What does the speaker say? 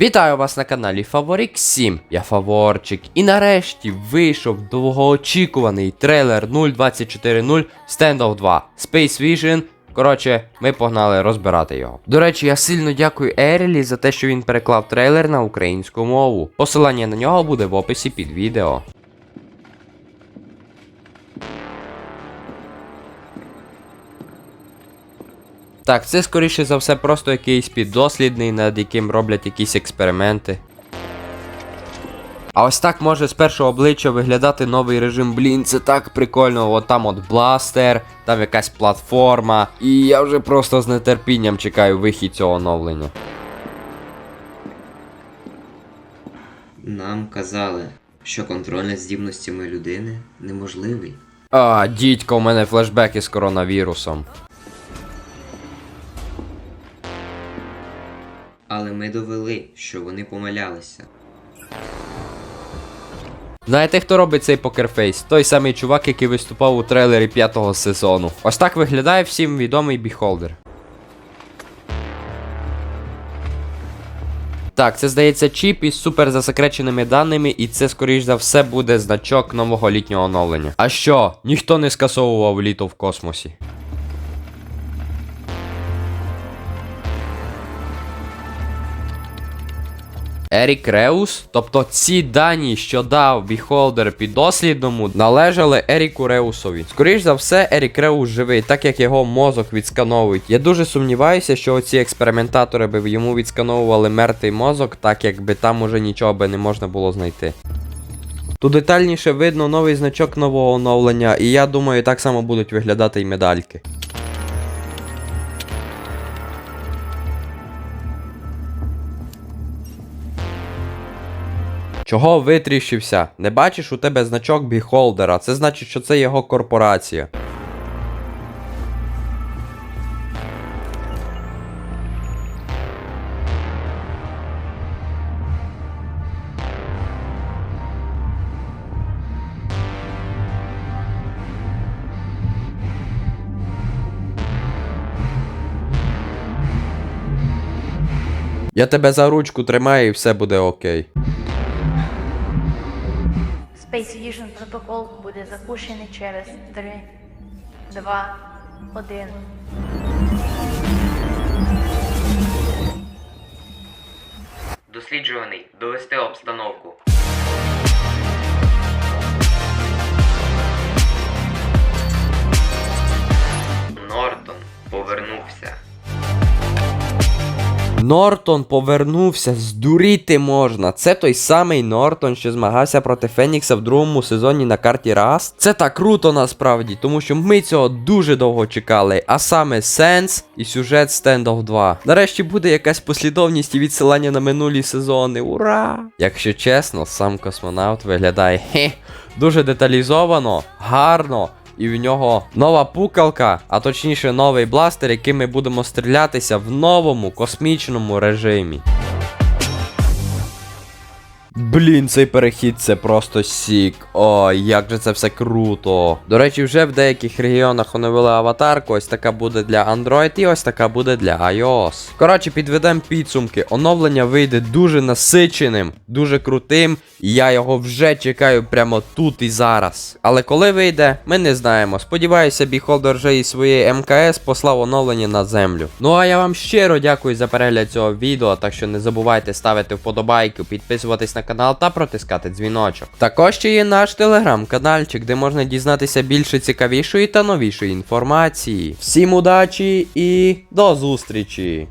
Вітаю вас на каналі Фаворик 7. Я Фаворчик. І нарешті вийшов довгоочікуваний трейлер 0.24.0 Standoff 2 Space Vision. Коротше, ми погнали розбирати його. До речі, я сильно дякую Ерілі за те, що він переклав трейлер на українську мову. Посилання на нього буде в описі під відео. Так, це скоріше за все просто якийсь піддослідний, над яким роблять якісь експерименти. А ось так може з першого обличчя виглядати новий режим. Блін, це так прикольно. От там от бластер, там якась платформа. І я вже просто з нетерпінням чекаю вихід цього оновлення. Нам казали, що контроль над здібностями людини неможливий. А, дідько, у мене флешбеки з коронавірусом. Але ми довели, що вони помилялися. Знаєте, хто робить цей покерфейс? Той самий чувак, який виступав у трейлері п'ятого сезону. Ось так виглядає всім відомий біхолдер. Так, це здається чіп із супер засекреченими даними, і це, скоріш за все, буде значок нового літнього оновлення. А що? Ніхто не скасовував літо в космосі. Ерік Реус, тобто ці дані, що дав Біхолдер піддослідному, належали Еріку Реусові. Скоріш за все, Ерік Реус живий, так як його мозок відскановують. Я дуже сумніваюся, що оці експериментатори би йому відскановували мертвий мозок, так якби там уже нічого би не можна було знайти. Тут детальніше видно новий значок нового оновлення, і я думаю, так само будуть виглядати і медальки. Чого витріщився? Не бачиш у тебе значок біхолдера, це значить, що це його корпорація. Я тебе за ручку тримаю і все буде окей. Space Vision протокол буде запущений через 3, 2, 1. Досліджуваний, довести обстановку. Нортон повернувся, здуріти можна. Це той самий Нортон, що змагався проти Фенікса в другому сезоні на карті Раз. Це так круто насправді, тому що ми цього дуже довго чекали. А саме Сенс і сюжет Standoff 2. Нарешті буде якась послідовність і відсилання на минулі сезони. Ура! Якщо чесно, сам космонавт виглядає хе, дуже деталізовано, гарно. І в нього нова пукалка, а точніше новий бластер, яким ми будемо стрілятися в новому космічному режимі. Блін, цей перехід це просто сік. Ой, як же це все круто. До речі, вже в деяких регіонах оновили аватарку. Ось така буде для Android і ось така буде для iOS. Коротше, підведемо підсумки. Оновлення вийде дуже насиченим, дуже крутим. І я його вже чекаю прямо тут і зараз. Але коли вийде, ми не знаємо. Сподіваюся, біхолдер вже із своєї МКС послав оновлення на землю. Ну а я вам щиро дякую за перегляд цього відео, так що не забувайте ставити вподобайки, підписуватись на канал та протискати дзвіночок. Також ще є наш телеграм-канальчик, де можна дізнатися більше цікавішої та новішої інформації. Всім удачі і до зустрічі!